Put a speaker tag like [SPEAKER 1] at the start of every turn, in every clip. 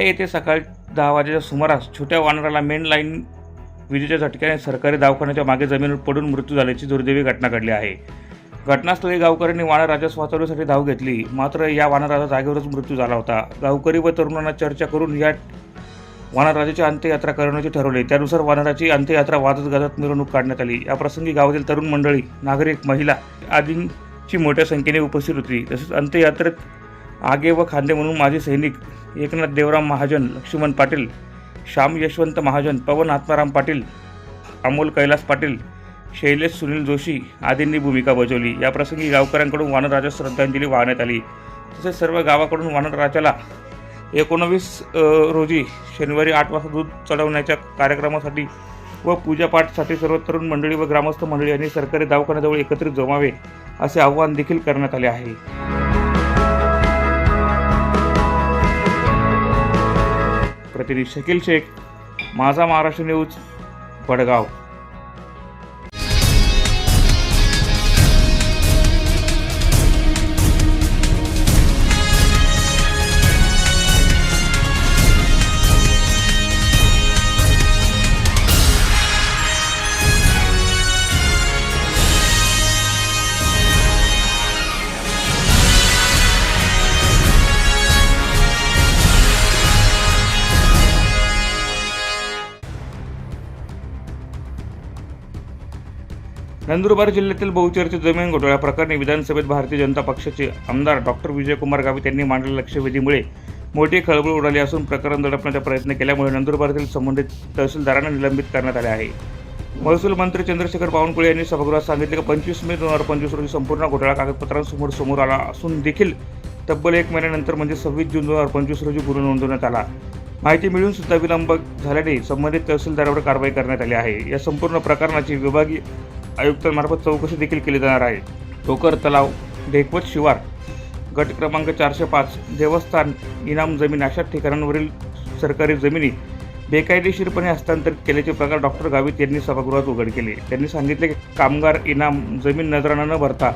[SPEAKER 1] वाडे येथे सकाळी दहा वाजेच्या सुमारास छोट्या वानराला मेन लाईन विजेच्या झटक्याने सरकारी दवाखान्याच्या मागे जमिनीवर पडून मृत्यू झाल्याची दुर्दैवी घटना घडली आहे. घटनास्थळी गावकऱ्यांनी वानराजास वाचवण्यासाठी धाव घेतली. मात्र या वानराचा जागेवरच मृत्यू झाला होता. गावकरी व तरुणांना चर्चा करून या वानरराजाची अंत्ययात्रा करण्याचे ठरवले. त्यानुसार वानराची अंत्ययात्रा वाजत गाजत मिरवणूक काढण्यात आली. या प्रसंगी गावातील तरुण मंडळी नागरिक महिला आदींची मोठ्या संख्येने उपस्थित होती. तसेच अंत्ययात्रेत आगे व खांदे म्हणून माझे सैनिक एकनाथ देवराम महाजन लक्ष्मण पाटील श्याम यशवंत महाजन पवन आत्माराम पाटील अमोल कैलास पाटील शैलेश सुनील जोशी आदींनी भूमिका बजावली. याप्रसंगी गावकऱ्यांकडून वानरराजा श्रद्धांजली वाहण्यात आली. तसेच सर्व गावाकडून वानरराजाला एकोणवीस रोजी शनिवारी आठ वाजता दूध चढवण्याच्या कार्यक्रमासाठी व पूजापाठसाठी सर्व तरुण मंडळी व ग्रामस्थ मंडळी यांनी सरकारी दवाखान्याजवळ एकत्रित जमावे असे आवाहन देखील करण्यात आले आहे. प्रतिनिधी शकील शेख माझा महाराष्ट्र न्यूज वडगाव नंदुरबार जिल्ह्यातील बहुचर्चित जमीन घोटाळा प्रकरणी विधानसभेत भारतीय जनता पक्षाचे आमदार डॉक्टर विजयकुमार गावित यांनी मांडलेल्या लक्षवेधीमुळे मोठी खळबळ उडाली असून प्रकरण दडपण्याचा प्रयत्न केल्यामुळे नंदुरबारातील संबंधित तहसीलदारांना निलंबित करण्यात आले आहे. महसूल मंत्री चंद्रशेखर बावनकुळे यांनी सभागृहात सांगितले की पंचवीस मे दोन हजार पंचवीस रोजी संपूर्ण घोटाळा कागदपत्रांसमोर समोर आला असून देखील तब्बल एक महिन्यानंतर म्हणजे सव्वीस जून दोन हजार पंचवीस रोजी गुन्हा नोंदवण्यात आला. माहिती मिळून सुद्धा विलंब झाल्याने संबंधित तहसीलदारावर कारवाई करण्यात आली आहे. या संपूर्ण प्रकरणाची विभागीय आयुक्तांमार्फत चौकशी देखील केली जाणार आहे. टोकर तलाव ढेकवत शिवार गट क्रमांक चारशे पाच देवस्थान इनाम जमीन अशा ठिकाणांवरील सरकारी जमिनी बेकायदेशीरपणे हस्तांतरित केल्याचे प्रकार डॉक्टर गावित यांनी सभागृहात उघड केले. त्यांनी सांगितले की कामगार इनाम जमीन नजरानं न भरता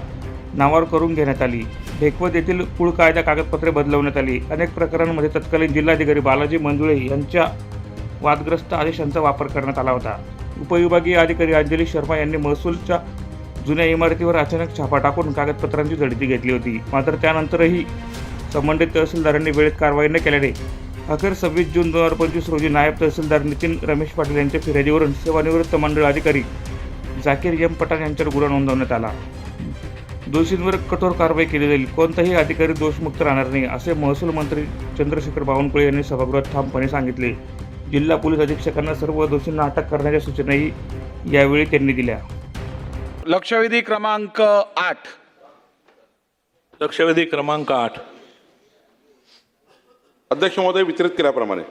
[SPEAKER 1] नावावर करून घेण्यात आली. भेकवत येथील कुळ कायदा कागदपत्रे बदलवण्यात आली. अनेक प्रकरणांमध्ये तत्कालीन जिल्हाधिकारी बालाजी मंजुळे यांच्या वादग्रस्त आदेशांचा वापर करण्यात आला होता. उपविभागीय अधिकारी अंजली शर्मा यांनी महसूलच्या जुन्या इमारतीवर अचानक छापा टाकून कागदपत्रांची झडती घेतली होती. मात्र त्यानंतरही संबंधित तहसीलदारांनी वेळेत कारवाई न केल्याने अखेर सव्वीस जून दोन हजार पंचवीस रोजी नायब तहसीलदार नितीन रमेश पाटील यांच्या फिर्यादीवरून सेवानिवृत्त मंडळ अधिकारी जाकीर एम पठाण यांच्यावर गुन्हा नोंदवण्यात आला. दोषींवर कठोर कारवाई केली जाईल. कोणताही अधिकारी दोषमुक्त राहणार नाही असे महसूल मंत्री चंद्रशेखर बावनकुळे यांनी सभागृहात ठामपणे सांगितले. जिल्हा पोलीस अधीक्षकांना सर्व दोषींना अटक करण्याच्या सूचनाही यावेळी त्यांनी दिल्या.
[SPEAKER 2] लक्षवेधी क्रमांक आठ.
[SPEAKER 3] लक्षवेधी क्रमांक आठ.
[SPEAKER 4] अध्यक्ष महोदय वितरित केल्याप्रमाणे.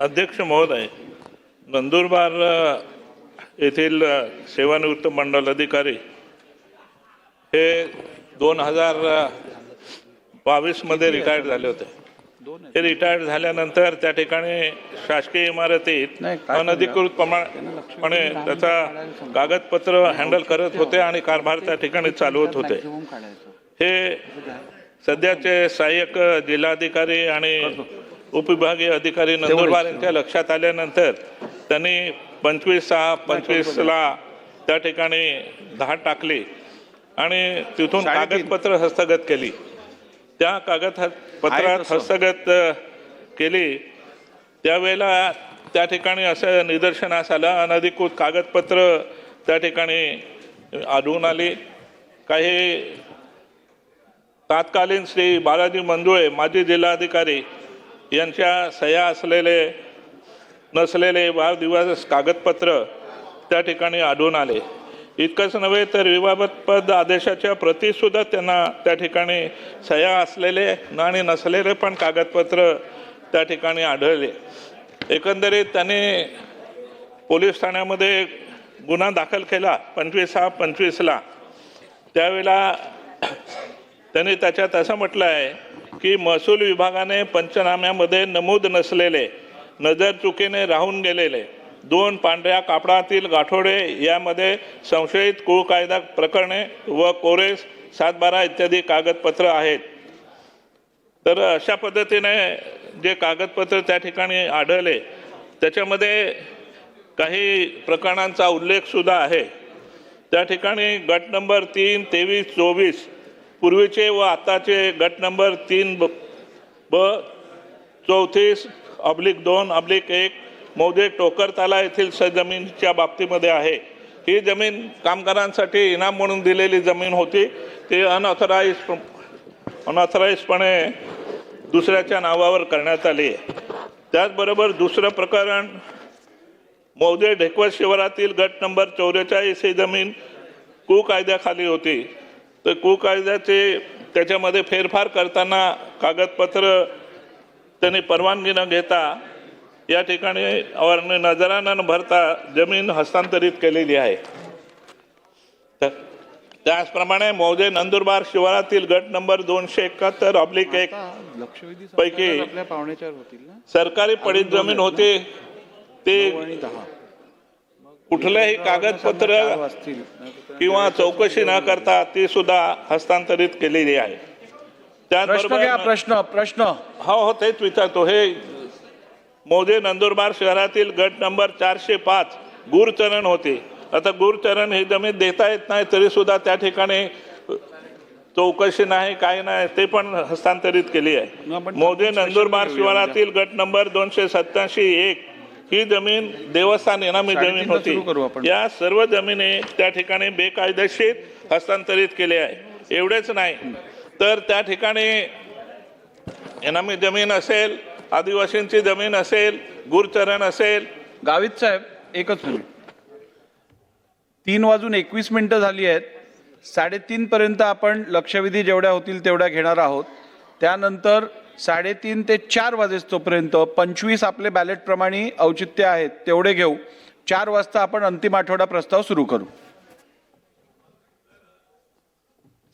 [SPEAKER 3] अध्यक्ष महोदय नंदुरबार येथील सेवानिवृत्त मंडल अधिकारी हे दोन हजार बावीसमध्ये रिटायर्ड झाले होते. हे रिटायर्ड झाल्यानंतर त्या ठिकाणी शासकीय इमारतीत अनधिकृतपणे त्याचा कागदपत्र हँडल करत होते आणि कारभार त्या ठिकाणी चालवत होते. हे सध्याचे सहाय्यक जिल्हाधिकारी आणि उपविभागीय अधिकारी नंदुरबार यांच्या लक्षात आल्यानंतर त्यांनी पंचवीस सहा पंचवीसला त्या ठिकाणी धाड टाकली. आणि तिथून कागदपत्र हस्तगत केली. त्या कागद पत्रात हस्तगत केली. त्यावेळेला त्या ठिकाणी असं निदर्शनास आलं. अनधिकृत कागदपत्र त्या ठिकाणी आढळून आली. काही तात्कालीन श्री बालाजी मंजुळे माजी जिल्हाधिकारी यांच्या सह्या असलेले नसलेले वाढदिवस कागदपत्र त्या ठिकाणी आढळून आले. इतकंच नव्हे तर विवादपद आदेशाच्या प्रतीसुद्धा त्यांना त्या ठिकाणी सह्या असलेले आणि नसलेले पण कागदपत्र त्या ठिकाणी आढळले. एकंदरीत त्यांनी पोलीस ठाण्यामध्ये गुन्हा दाखल केला पंचवीस हा पंचवीसला. त्यावेळेला त्यांनी त्याच्यात असं म्हटलं आहे की महसूल विभागाने पंचनाम्यामध्ये नमूद नसलेले नजर चुकीने राहून गेलेले दोन पांढऱ्या कापडातील गाठोडे यामध्ये संशयित कुळ कायदा प्रकरणे व कोरेस सातबारा इत्यादी कागदपत्र आहेत. तर अशा पद्धतीने जे कागदपत्र त्या ठिकाणी आढळले त्याच्यामध्ये काही प्रकरणांचा उल्लेखसुद्धा आहे. त्या ठिकाणी गट नंबर तीन तेवीस चोवीस पूर्वीचे व आताचे गट नंबर तीन ब ब चौतीस अब्लिक दोन अब्लिक एक मौजे टोकरताला येथील जमिनीच्या बाबतीमध्ये आहे. ही जमीन कामगारांसाठी इनाम म्हणून दिलेली जमीन होती. ती अनऑथराईज अनऑथराईजपणे दुसऱ्याच्या नावावर करण्यात आली त्याचबरोबर दुसरं प्रकरण मौजे ढेकवत शिवारातील गट नंबर चौवेचाळीस ही जमीन कुकायद्याखाली होती. तर कुकायद्याचे त्याच्यामध्ये फेरफार करताना कागदपत्र त्यांनी परवानगी न घेता या ठिकाणी अवरणी नजरानं न भरता जमीन हस्तांतरित केलेली आहे. तर त्याचप्रमाणे मौजे नंदुरबार शिवारातील गट नंबर दोनशे एकाहत्तर ऑब्लिक एक
[SPEAKER 2] लक्षवेधी
[SPEAKER 3] पैकी
[SPEAKER 2] आपल्या पाहुण्याच्यावर होतील ना?
[SPEAKER 3] सरकारी पडीत जमीन होती. ते कुठलंही कागदपत्र किंवा चौकशी न करता ती सुद्धा हस्तांतरित केलेली आहे. त्याचबरोबर
[SPEAKER 2] प्रश्न प्रश्न.
[SPEAKER 3] हो हो तेच विचारतो. हे मौजे नंदुरबार शहरातील गट नंबर चारशे पाच गुरचरण होते. आता गुरचरण ही जमीन देता येत नाही तरी सुद्धा त्या ठिकाणी चौकशी नाही काय नाही ते पण हस्तांतरित केली आहे. मौजे नंदुरबार
[SPEAKER 2] घेऊया
[SPEAKER 3] शिवारातील गट नंबर दोनशे सत्याऐंशी एक ही जमीन देवस्थान इनामी जमीन होती. या सर्व जमिनी त्या ठिकाणी बेकायदेशीर हस्तांतरित केले आहे. एवढेच नाही. तर त्या ठिकाणी इनामी जमीन असेल आदिवासींची जमीन असेल गुरचरण असेल.
[SPEAKER 2] गावित साहेब एकच मिनिट. तीन वाजून एकवीस मिनिटं झाली आहेत. साडेतीन पर्यंत आपण लक्षवेधी जेवढ्या होतील तेवढ्या घेणार आहोत. त्यानंतर साडेतीन ते चार वाजेस्तोपर्यंत पंचवीस आपले बॅलेट प्रमाणे औचित्य आहेत तेवढे घेऊ. चार वाजता आपण अंतिम आठवडा प्रस्ताव सुरू करू.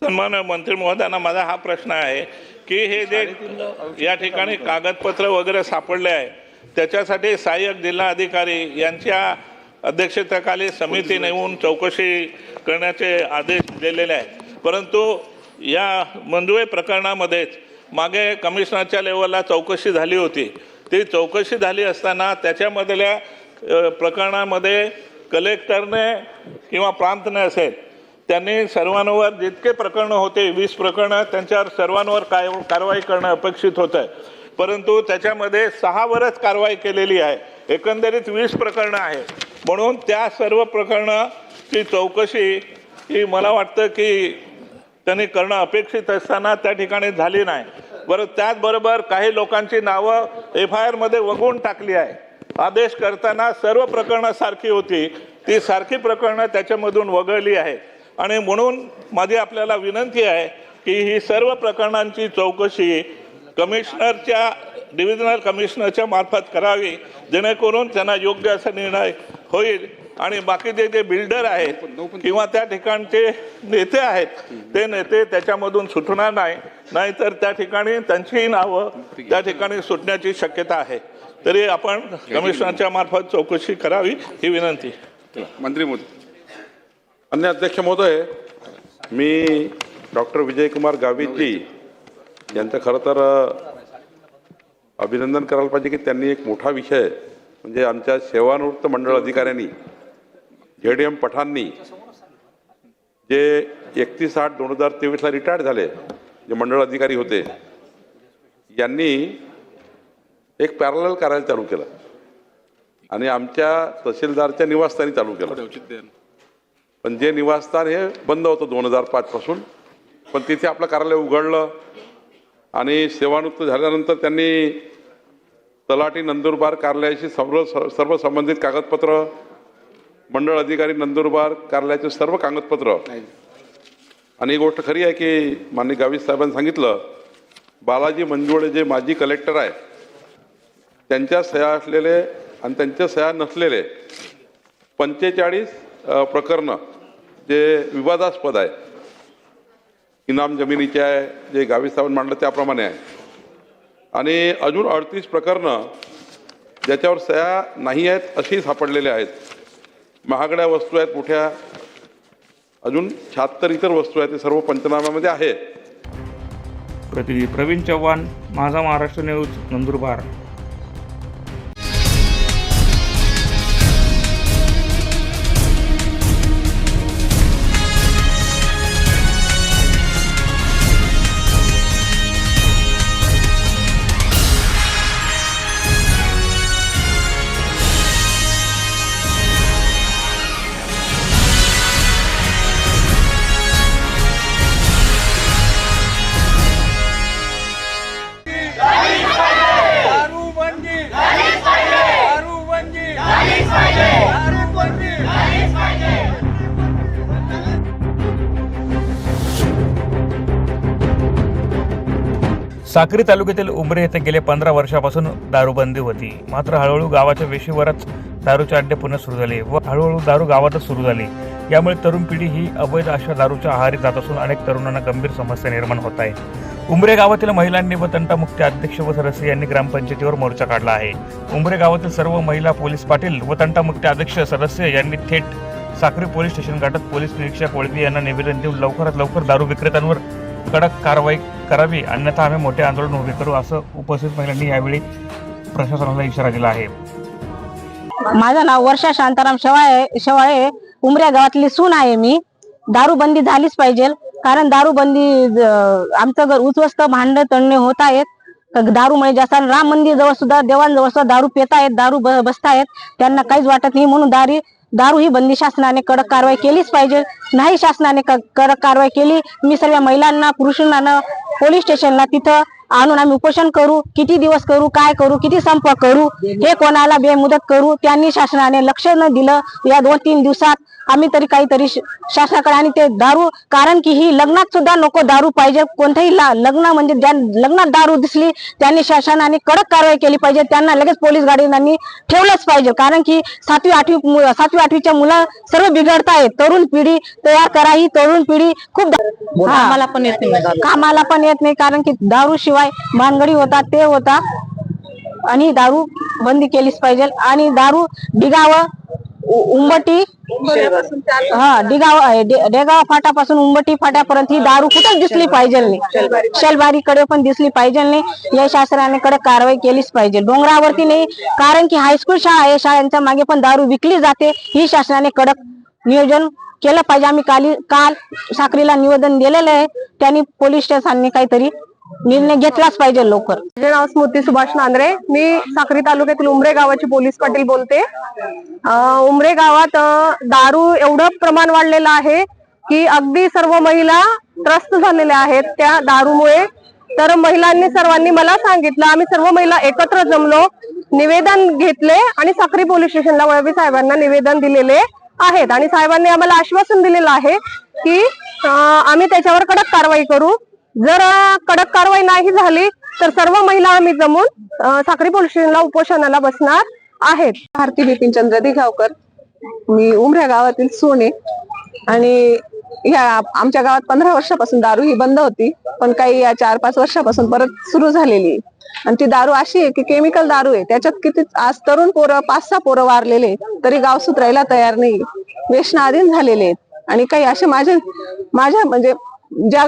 [SPEAKER 3] सन्मान्य मंत्री महोदयांना माझा हा प्रश्न आहे. की हे जे या ठिकाणी कागदपत्र वगैरे सापडले आहे त्याच्यासाठी सहाय्यक जिल्हा अधिकारी यांच्या अध्यक्षतेखाली समिती नेमून चौकशी करण्याचे आदेश दिलेले आहेत. परंतु या मंजुळे प्रकरणामध्येच मागे कमिशनरच्या लेवलला चौकशी झाली होती. ती चौकशी झाली असताना त्याच्यामधल्या प्रकरणामध्ये कलेक्टरने किंवा प्रांतने असेल त्यांनी सर्वांवर जितके प्रकरणं होते वीस प्रकरणं त्यांच्यावर सर्वांवर काय कारवाई करणं अपेक्षित होतं परंतु त्याच्यामध्ये सहावरच कारवाई केलेली आहे. एकंदरीत वीस प्रकरणं आहे म्हणून त्या सर्व प्रकरणाची चौकशी ही मला वाटतं की त्यांनी करणं अपेक्षित असताना त्या ठिकाणी झाली नाही. बरं त्याचबरोबर काही लोकांची नावं एफ आय आरमध्ये वगळून टाकली आहे. आदेश करताना सर्व प्रकरणं सारखी होती. ती सारखी प्रकरणं त्याच्यामधून वगळली आहे आणि म्हणून माझी आपल्याला विनंती आहे की ही सर्व प्रकरणांची चौकशी कमिशनरच्या डिव्हिजनल कमिशनरच्या मार्फत करावी जेणेकरून त्यांना योग्य असा निर्णय होईल. आणि बाकीचे जे बिल्डर आहेत किंवा त्या ठिकाणचे नेते आहेत ते नेते त्याच्यामधून सुटणार नाही. नाहीतर त्या ठिकाणी त्यांचीही नावं त्या ठिकाणी सुटण्याची शक्यता आहे. तरी आपण कमिशनरच्या मार्फत चौकशी करावी ही विनंती.
[SPEAKER 4] मंत्री मोदी. अन्य अध्यक्ष महोदय मी डॉक्टर विजयकुमार गावितजी यांचं खरं तर अभिनंदन करायला पाहिजे की त्यांनी एक मोठा विषय म्हणजे आमच्या सेवानिवृत्त मंडळ अधिकाऱ्यांनी झेड एम पठांनी जे एकतीस आठ दोन हजार तेवीसला रिटायर्ड झाले जे मंडळ अधिकारी होते यांनी एक पॅरल कार्यालय चालू केलं. आणि आमच्या तहसीलदारच्या निवासस्थानी चालू केलं. पण जे निवासस्थान हे बंद होतं दोन हजार पाचपासून पण तिथे आपलं कार्यालय उघडलं आणि सेवानिवृत्त झाल्यानंतर त्यांनी तलाठी नंदुरबार कार्यालयाशी सर्व सर्व संबंधित कागदपत्र मंडळ अधिकारी नंदुरबार कार्यालयाचे सर्व कागदपत्र. आणि ही गोष्ट खरी आहे की माननीय गावित साहेबांनी सांगितलं बालाजी मंजुळे जे माजी कलेक्टर आहे त्यांच्या सह्या असलेले आणि त्यांच्या सह्या नसलेले पंचेचाळीस प्रकरणं जे विवादास्पद आहे इनाम जमिनीचे आहे जे गावित मांडलं त्याप्रमाणे आहे. आणि अजून अडतीस प्रकरणं ज्याच्यावर सया नाही आहेत अशी सापडलेले आहेत. महागड्या वस्तू आहेत मोठ्या अजून शहात्तर इतर वस्तू आहेत ते सर्व पंचनाम्यामध्ये आहेत.
[SPEAKER 1] प्रतिनिधी प्रवीण चव्हाण माझा महाराष्ट्र न्यूज नंदुरबार. साक्री तालुक्यातील उमरे येथे गेले पंधरा वर्षापासून दारूबंदी होती. मात्र हळूहळू गावाच्या वेशीवरच दारूचे अड्डे पुन्हा सुरू झाले व हळूहळू दारू गावातच सुरू झाली. यामुळे तरुण पिढी ही अवैध अशा दारूच्या आहारी जात असून अनेक तरुणांना गंभीर समस्या निर्माण होत आहे. उमरे गावातील महिलांनी व तंटामुक्ती अध्यक्ष व सदस्य यांनी ग्रामपंचायतीवर मोर्चा काढला आहे. उमरे गावातील सर्व महिला पोलीस पाटील व तंटामुक्ती अध्यक्ष सदस्य यांनी थेट साक्री पोलीस स्टेशन गाठत पोलीस निरीक्षक वळवी यांना निवेदन देऊन लवकरात लवकर दारू विक्रेत्यांवर कडक कारवाई करावी अन्यथा आम्ही मोठे आंदोलन उभे करू असं उपस्थित महिलांनी यावेळी प्रशासनाला इशारा दिला आहे.
[SPEAKER 5] माझं नाव वर्षा शांताराम शेवाळे शेवाळे. उमऱ्या गावातली सून आहे मी. दारूबंदी झालीच पाहिजे कारण दारूबंदी आमचं घर उचवस्त भांडण तणणे होत आहेत. दारूमुळे जास्त राम मंदिर जवळ सुद्धा देवांजवळ सुद्धा दारू पेतायत दारू बसतायत. त्यांना काहीच वाटत नाही म्हणून दारी दारू ही बंदी शासनाने कडक कारवाई केलीच पाहिजे. नाही शासनाने कडक कारवाई केली मी सर्व महिलांना पुरुषांना पोलीस स्टेशनला तिथं आणून आम्ही उपोषण करू किती दिवस करू काय करू किती संप करू हे कोणाला बेमुदत करू त्यांनी शासनाने लक्ष न दिलं या दोन तीन दिवसात आम्ही तरी काहीतरी शासनाकडे आणि ते दारू कारण की ही लग्नात सुद्धा नको दारू पाहिजे कोणत्याही ला- लग्न म्हणजे ज्या लग्नात दारू दिसली त्यांनी शासनाने कडक कारवाई केली पाहिजे त्यांना लगेच पोलीस गाडीनांनी ठेवलंच पाहिजे कारण की सातवी आठवी सातवी आठवीच्या मुलं सर्व बिघडतायत तरुण पिढी तयार करा ही तरुण पिढी खूप कामाला पण येत नाही. कामाला पण येत नाही कारण की दारू शिवाय भानगडी होता ते होता. आणि दारू बंदी केलीच पाहिजे. आणि दारू डिगाव उंबटी हा डिगाव डेगाव फाटापासून उंबटी फाट्यापर्यंत ही दारू कुठेच दिसली पाहिजे नाही. शलबारीकडे पण दिसली पाहिजे नाही. या शासनाने कडक कारवाई केलीच पाहिजे. डोंगरावरती नाही कारण की हायस्कूल शाळा या शाळांच्या मागे पण दारू विकली जाते. ही शासनाने कडक नियोजन केलं पाहिजे. आम्ही काली काल साखरीला निवेदन दिलेलं आहे. त्यांनी पोलीस स्टेशनने काहीतरी निर्णय घेतलाच पाहिजे लवकर.
[SPEAKER 6] माझे नाव स्मृती सुभाष नांद्रे. मी साक्री तालुक्यातील उमरे गावाची पोलीस पाटील बोलते. उमरे गावात दारू एवढं प्रमाण वाढलेलं आहे की अगदी सर्व महिला त्रस्त झालेल्या आहेत त्या दारूमुळे. तर महिलांनी सर्वांनी मला सांगितलं आम्ही सर्व महिला एकत्र जमलो निवेदन घेतले आणि साक्री पोलीस स्टेशनला वळवी साहेबांना निवेदन दिलेले आहेत. आणि साहेबांनी आम्हाला आश्वासन दिलेलं आहे की आम्ही त्याच्यावर कडक कारवाई करू. जर कडक कारवाई नाही झाली तर सर्व महिला आम्ही जमून साखरी साक्री पोलीस स्टेशनला उपोषणाला बसणार आहेत. भारती बिपिन चंद्र दिघावकर मी उमऱ्या गावातील सोने. आणि ह्या आमच्या गावात पंधरा वर्षापासून दारू ही बंद होती पण काही या चार पाच वर्षापासून परत सुरू झालेली. आहे. आणि ती दारू अशी आहे की केमिकल दारू आहे. त्याच्यात किती आज तरुण पोरं पाच सहा पोरं वारलेले आहेत, तरी गाव सुतरायला तयार नाही. व्यसनाधीन झालेले आहेत. आणि काही असे माझे माझ्या म्हणजे ज्या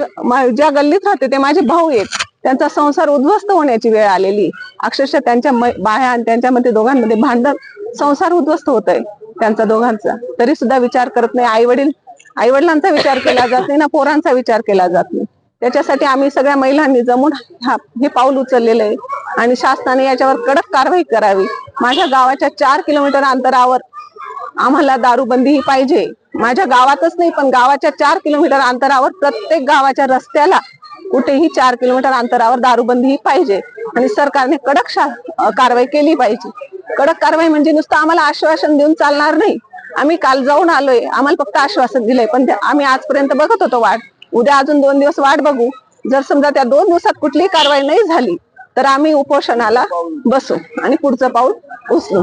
[SPEAKER 6] ज्या गल्लीत राहते ते माझे भाऊ आहेत. त्यांचा संसार उद्ध्वस्त होण्याची वेळ आलेली. अक्षरशः त्यांच्या बाह्या आणि त्यांच्यामध्ये दोघांमध्ये भांडण संसार उद्ध्वस्त होत आहे त्यांचा दोघांचा. तरी सुद्धा विचार करत नाही. आई वडील आई वडिलांचा विचार केला जात नाही ना पोरांचा विचार केला जात नाही. त्याच्यासाठी आम्ही सगळ्या महिलांनी जमून हा हे पाऊल उचललेलं आहे. आणि शासनाने याच्यावर कडक कारवाई करावी. माझ्या गावाच्या चार किलोमीटर अंतरावर आम्हाला दारूबंदी ही पाहिजे. माझ्या गावातच नाही पण गावाच्या चार किलोमीटर अंतरावर प्रत्येक गावाच्या रस्त्याला कुठेही चार किलोमीटर अंतरावर दारूबंदी ही पाहिजे. आणि सरकारने कडक कारवाई केली पाहिजे. कडक कारवाई म्हणजे नुसतं आम्हाला आश्वासन देऊन चालणार नाही. आम्ही काल जाऊन आलोय. आम्हाला फक्त आश्वासन दिलंय. पण आम्ही आजपर्यंत बघत होतो वाट. उद्या अजून दोन दिवस वाट बघू. जर समजा त्या दोन दिवसात कुठलीही कारवाई नाही झाली तर आम्ही उपोषणाला बसू आणि पुढचं पाऊल उचलू.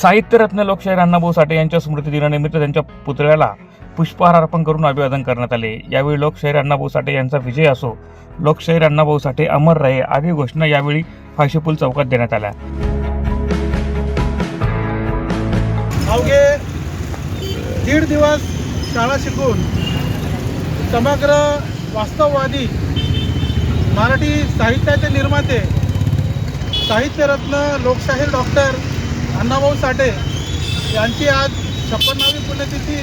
[SPEAKER 1] साहित्यरत्न लोकशाहीर अण्णाभाऊ साठे यांच्या स्मृतिदिनानिमित्त त्यांच्या पुतळ्याला पुष्पहार अर्पण करून अभिवादन करण्यात आले. यावेळी लोकशाहीर अण्णाभाऊ साठे यांचा विजय असो लोकशाहीर अण्णाभाऊ साठे अमर रहे आदी घोषणा यावेळी फाशीपूल चौकात देण्यात आल्या.
[SPEAKER 7] अवघे दीड दिवस शाळा शिकून समग्र वास्तववादी मराठी साहित्याचे निर्माते साहित्यरत्न लोकशाहीर डॉक्टर अण्णाभाऊ साठे यांची आज छप्पन्नावी पुण्यतिथी.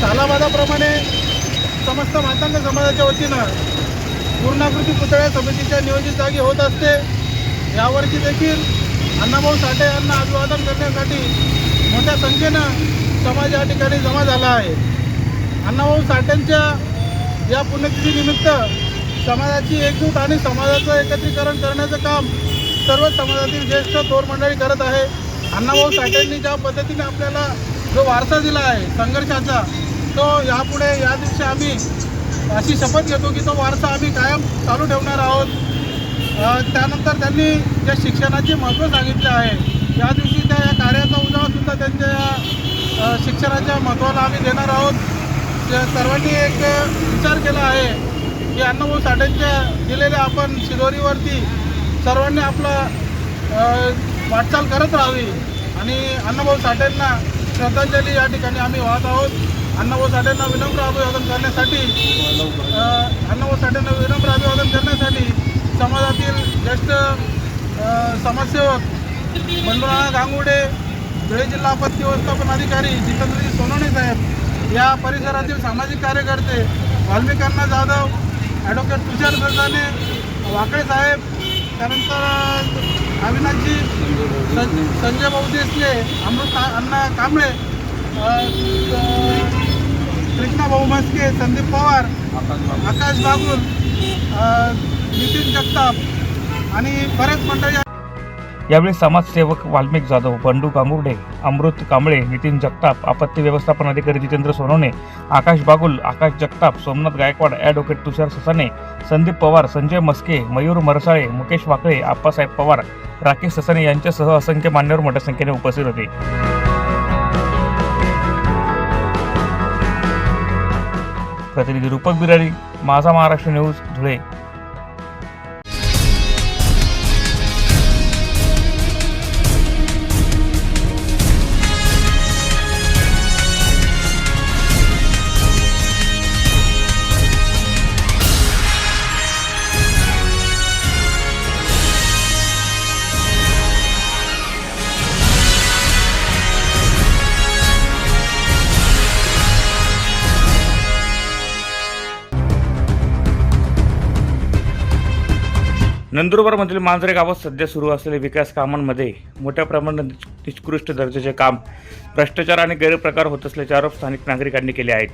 [SPEAKER 7] सालाबादाप्रमाणे समस्त मातांग समाजाच्या वतीनं पूर्णाकृती पुतळ्या समितीच्या नियोजित जागी होत असते. यावर्षी देखील अण्णाभाऊ साठे यांना अभिवादन करण्यासाठी मोठ्या संख्येनं समाज या ठिकाणी जमा झाला आहे. अण्णाभाऊ साठेंच्या या पुण्यतिथीनिमित्त समाजाची एकजूट आणि समाजाचं एकत्रीकरण करण्याचं काम सर्व समाजातील ज्येष्ठ थोर मंडळी करत आहे. अण्णाभाऊ साठेंनी ज्या पद्धतीने आपल्याला जो वारसा दिला आहे संघर्षाचा तो यापुढे या दिवशी आम्ही अशी शपथ घेतो की तो वारसा आम्ही कायम चालू ठेवणार आहोत. त्यानंतर त्यांनी ज्या शिक्षणाचे महत्त्व सांगितले आहे या दिवशी त्या या कार्याचा उजावासुद्धा त्यांच्या या शिक्षणाच्या महत्त्वाला आम्ही देणार आहोत. सर्वांनी एक विचार केला आहे की अण्णाभाऊ साठेंच्या दिलेल्या आपण शिदोरीवरती सर्वांनी आपला वाटचाल करत राहावी. आणि अण्णाभाऊ साठेंना श्रद्धांजली या ठिकाणी आम्ही वाहत आहोत. अण्णाभाऊ साठेंना विनम्र अभिवादन करण्यासाठी अण्णाभाऊ साठेंना विनम्र अभिवादन करण्यासाठी समाजातील ज्येष्ठ समाजसेवक बंधुराणा गांगुडे धुळे जिल्हा आपत्ती व्यवस्थापन अधिकारी जितेंद्रजी सोनवणे साहेब या परिसरातील सामाजिक कार्यकर्ते वाल्मिकांना जाधव ॲडव्होकेट तुषार सरदाने वाकळे साहेब त्यानंतर अ, अविनाशजी सं संजय भाऊ देसले अमृत अण्णा कांबळे कृष्णा भाऊ म्हस्के संदीप पवार आकाश बागुल नितीन जगताप आणि बरेच मंडळी
[SPEAKER 1] यावेळी समाजसेवक वाल्मिक जाधव बंडू गांगुर्डे अमृत कांबळे नितीन जगताप आपत्ती व्यवस्थापन अधिकारी जितेंद्र सोनवणे आकाश बागुल आकाश जगताप सोमनाथ गायकवाड ॲडव्होकेट तुषार ससाने संदीप पवार संजय मस्के मयूर मरसाळे मुकेश वाकळे आप्पासाहेब पवार राकेश ससाने यांच्यासह असंख्य मान्यवर मोठ्या संख्येने उपस्थित होते. प्रतिनिधी रूपक बिरारी माझा महाराष्ट्र न्यूज धुळे. नंदुरबारमधील मांजरे गावात सध्या सुरू असलेल्या विकास कामांमध्ये मोठ्या प्रमाणात निकृष्ट दर्जाचे काम भ्रष्टाचार आणि गैरप्रकार होत असल्याचे आरोप स्थानिक नागरिकांनी केले आहेत.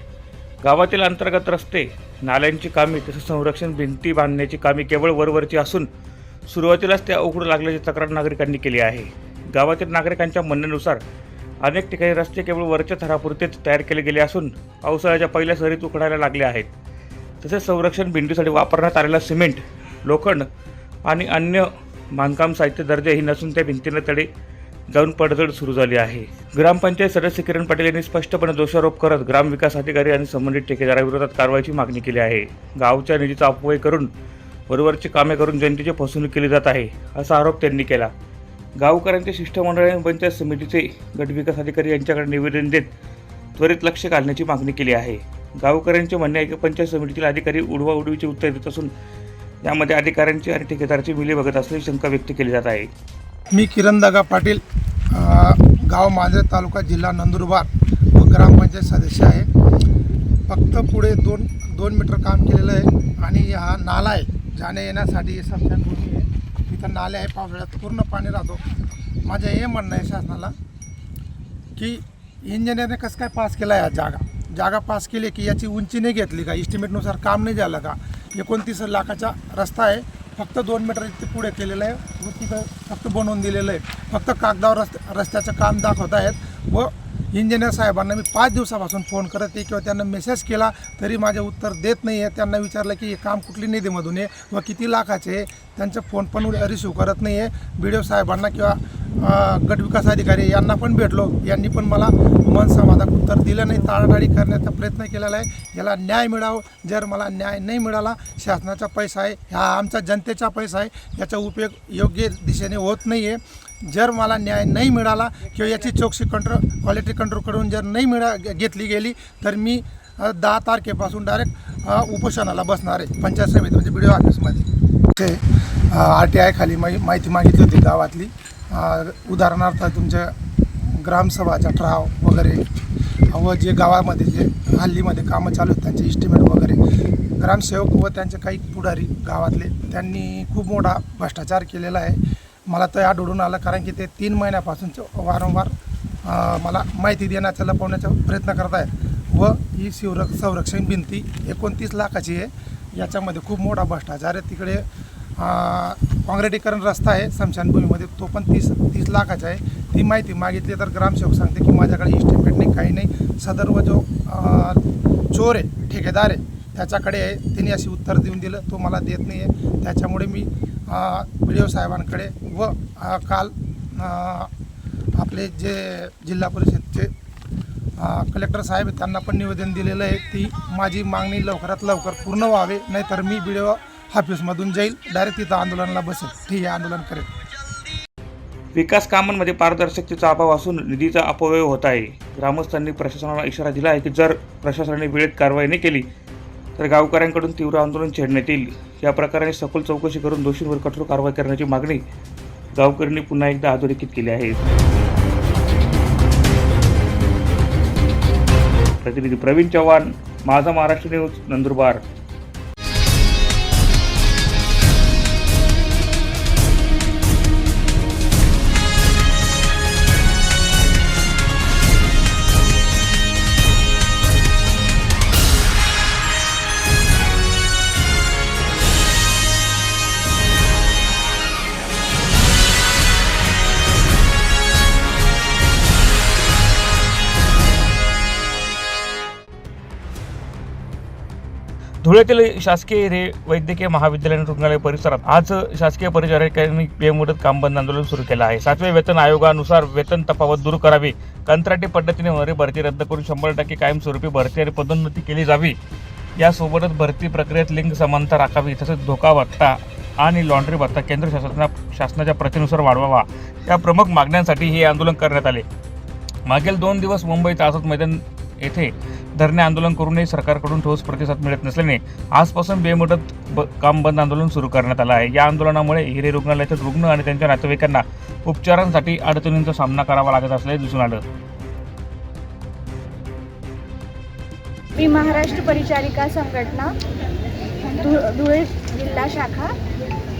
[SPEAKER 1] गावातील अंतर्गत रस्ते नाल्यांची कामे तसेच संरक्षण भिंती बांधण्याची कामे केवळ वरवरची असून सुरुवातीलाच त्या उघडू लागल्याची तक्रार नागरिकांनी केली आहे. गावातील नागरिकांच्या म्हणण्यानुसार अनेक ठिकाणी रस्ते केवळ वरच्या थरापुरतेच तयार केले गेले असून पावसाळ्याच्या पहिल्या सरीत उकडायला लागले आहेत. तसेच संरक्षण भिंतीसाठी वापरण्यात आलेला सिमेंट लोखंड आणि अन्य बांधकाम साहित्य दर्जाही नसून त्या भिंतींना तडे जाऊन पडझड सुरू झाली आहे. ग्रामपंचायत सदस्य किरण पटेल यांनी स्पष्टपणे दोषारोप करत ग्रामविकास अधिकारी आणि संबंधित ठेकेदाराविरोधात कारवाईची मागणी केली आहे. गावच्या निधीचा अपव्यय करून वरवरची कामे करून जनतेची फसवणूक केली जात आहे असा आरोप त्यांनी केला. गावकऱ्यांच्या शिष्टमंडळाने पंचायत समितीचे गटविकास अधिकारी यांच्याकडे निवेदन देत त्वरित लक्ष घालण्याची मागणी केली आहे. गावकऱ्यांचे म्हणणे आहे की पंचायत समितीतील अधिकारी उडवाउडवीचे उत्तर देत असून यामध्ये अधिकाऱ्यांची आणि ठेकेदाराची मिली बघत असल्याची शंका व्यक्त केली जात आहे.
[SPEAKER 7] मी किरण दगा पाटील गाव मांजरे तालुका जिल्हा नंदुरबार व ग्रामपंचायत सदस्य आहे. फक्त पुढे दोन दोन मीटर काम केलेलं आहे आणि हा नाला आहे. जाण्या येण्यासाठी हे स्मशानभूमी आहे. इथं नाले आहे पावसाळ्यात पूर्ण पाणी राहतो. माझं हे म्हणणं आहे शासनाला की इंजिनियरने कसं काय पास केला आहे जागा? जागा पास केली की याची उंची नाही घेतली का? इस्टिमेटनुसार काम नाही झालं का? एकोणतीस लाखाचा रस्ता आहे. फक्त दोन मीटर इथे पुढे केलेलं आहे. व तिथं फक्त बनवून दिलेलं आहे. फक्त कागदावर रस्त्या रस्त्याचं काम दाखवत आहेत. व
[SPEAKER 8] इंजिनियर साहेबांना मी पाच दिवसापासून फोन करत आहे किंवा त्यांना मेसेज केला तरी माझे उत्तर देत नाही आहे. त्यांना विचारलं की हे काम कुठली निधीमधून आहे व किती लाखाचे आहे. त्यांचे फोन पण रिसिव्ह करत नाही आहे. बी डी ओ साहेबांना किंवा गटविकास गट विकास अधिकारी यांना पण भेटलो. यांनी पण मला मन समाधान उत्तर दिलं नाही. ताळाटाळी करण्याचा प्रयत्न केलेला आहे. याला न्याय मिळावं. जर मला न्याय नाही मिळाला शासनाचा पैसा आहे. हा आमचा जनतेचा पैसा आहे. याचा उपयोग योग्य दिशेने होत नाही आहे. जर मला न्याय नाही मिळाला किंवा याची चौकशी कंट्रोल क्वालिटी कंट्रोलकडून जर नाही मिळा घेतली गेली तर मी दहा तारखेपासून डायरेक्ट उपोषणाला बसणार आहे. पंचायत समिती म्हणजे बी डी ओ ऑफिसमध्ये ते आर टी आय खाली माहि माहिती मागितली होती गावातली. उदाहरणार्थ तुमच्या ग्रामसभाचा ठराव वगैरे व जे गावामध्ये जे हल्लीमध्ये कामं चालू आहेत त्यांचे इस्टिमेट वगैरे. ग्रामसेवक व त्यांचे काही पुढारी गावातले त्यांनी खूप मोठा भ्रष्टाचार केलेला आहे. मला तर आढळून आलं कारण की ते तीन महिन्यापासून वारंवार मला माहिती देण्याचा लपवण्याचा प्रयत्न करत आहेत. व ही शिवर संरक्षण भिंती एकोणतीस लाखाची आहे. याच्यामध्ये खूप मोठा भ्रष्टाचार आहे. तिकडे काँग्रेटीकरण रस्ता आहे स्मशानभूमीमध्ये तो पण तीस तीस लाखाचा आहे. ती माहिती मागितली तर ग्रामसेवक सांगते की माझ्याकडे इस्टिमेट नाही काही नाही. सदर्व जो चोर आहे ठेकेदार आहे त्याच्याकडे आहे. त्यांनी अशी उत्तर देऊन दिलं. तो मला देत नाही आहे त्याच्यामुळे मी बी डी ओ साहेबांकडे व काल आपले जे जिल्हा परिषदचे कलेक्टर साहेब त्यांना पण निवेदन दिलेलं आहे ती माझी मागणी लवकरात लवकर पूर्ण व्हावे नाहीतर मी बी डी ओ ऑफिसमधून जाईल डायरेक्ट तिथं आंदोलनाला बसेल. ठीक आहे आंदोलन करेल.
[SPEAKER 1] विकास कामांमध्ये पारदर्शकतेचा अभाव असून निधीचा अपव्यय होत आहे. ग्रामस्थांनी प्रशासनाला इशारा दिला आहे की जर प्रशासनाने वेळेत कारवाई नाही केली तर गावकऱ्यांकडून तीव्र आंदोलन छेडण्यात येईल. या प्रकाराने सखोल चौकशी करून दोषींवर कठोर कारवाई करण्याची मागणी गावकऱ्यांनी पुन्हा एकदा अधोरेखित केली आहे. प्रतिनिधी प्रवीण चव्हाण माझा महाराष्ट्र न्यूज नंदुरबार. धुळ्यातील शासकीय रे वैद्यकीय महाविद्यालय आणि रुग्णालय परिसरात आज शासकीय परिचारिकांनी बेमुदत काम बंद आंदोलन सुरू केलं आहे. सातव्या वेतन आयोगानुसार वेतन तफावत दूर करावी कंत्राटी पद्धतीने होणारी भरती रद्द करून शंभर टक्के कायमस्वरूपी भरती आणि पदोन्नती केली जावी. यासोबतच भरती प्रक्रियेत लिंग समानता राखावी तसेच धोका भत्ता आणि लॉन्ड्री भत्ता केंद्र शासना शासनाच्या प्रतीनुसार वाढवावा. या प्रमुख मागण्यांसाठी हे आंदोलन करण्यात आले. मागील दोन दिवस मुंबईत आझाद मैदान येथे धरणे आंदोलन करूनही सरकारकडून ठोस प्रतिसाद मिळत नसल्याने आजपासून बेमुदत ब काम बंद आंदोलन सुरू करण्यात आलं आहे. या आंदोलनामुळे हिरे रुग्णालयातील रुग्ण आणि त्यांच्या नातेवाईकांना उपचारांसाठी अडचणींचा सामना करावा लागत असल्याचे दिसून आलं.
[SPEAKER 9] मी महाराष्ट्र परिचारिका संघटना धु धुळे जिल्हा शाखा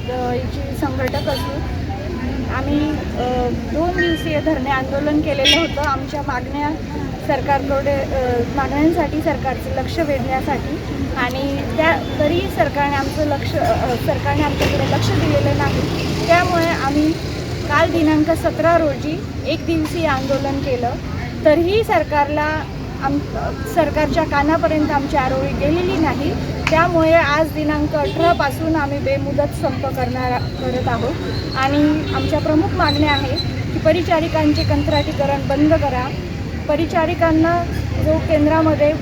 [SPEAKER 9] अ, याची संघटक असून आम्ही दोन दिवसीय धरणे आंदोलन केलेलं होतं. आमच्या मागण्या सरकारकडे मागण्यांसाठी सरकारचं लक्ष वेधण्यासाठी आणि त्या तरी सरकारने आमचं लक्ष सरकारने आमच्याकडे लक्ष दिलेलं नाही. त्यामुळे आम्ही काल दिनांक सतरा रोजी एक दिवसीय आंदोलन केलं. तरीही सरकारला आम सरकारच्या कानापर्यंत आमची आरोळी गेलेली नाही. त्यामुळे आज दिनांक अठरापासून आम्ही बेमुदत संप करणार करत आहोत. आणि आमच्या प्रमुख मागण्या आहे की परिचारिकांचे कंत्राटीकरण बंद करा. परिचारिकांना जो केंद्रामध्ये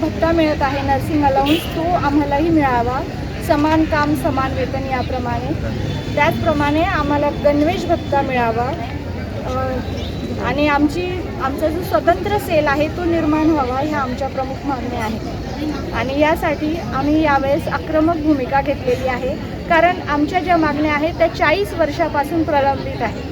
[SPEAKER 9] भत्ता मिळत आहे नर्सिंग अलाउन्स तो आम्हालाही मिळावा. समान काम समान वेतन याप्रमाणे. त्याचप्रमाणे आम्हाला गणवेश भत्ता मिळावा. आणि आमची आमचा जो स्वतंत्र सेल आहे तो निर्माण व्हावा ह्या आमच्या प्रमुख मागण्या आहेत आणि यासाठी आम्ही यावेळेस आक्रमक भूमिका घेतलेली आहे. कारण आमच्या ज्या मागण्या आहेत त्या चाळीस वर्षापासून प्रलंबित आहेत.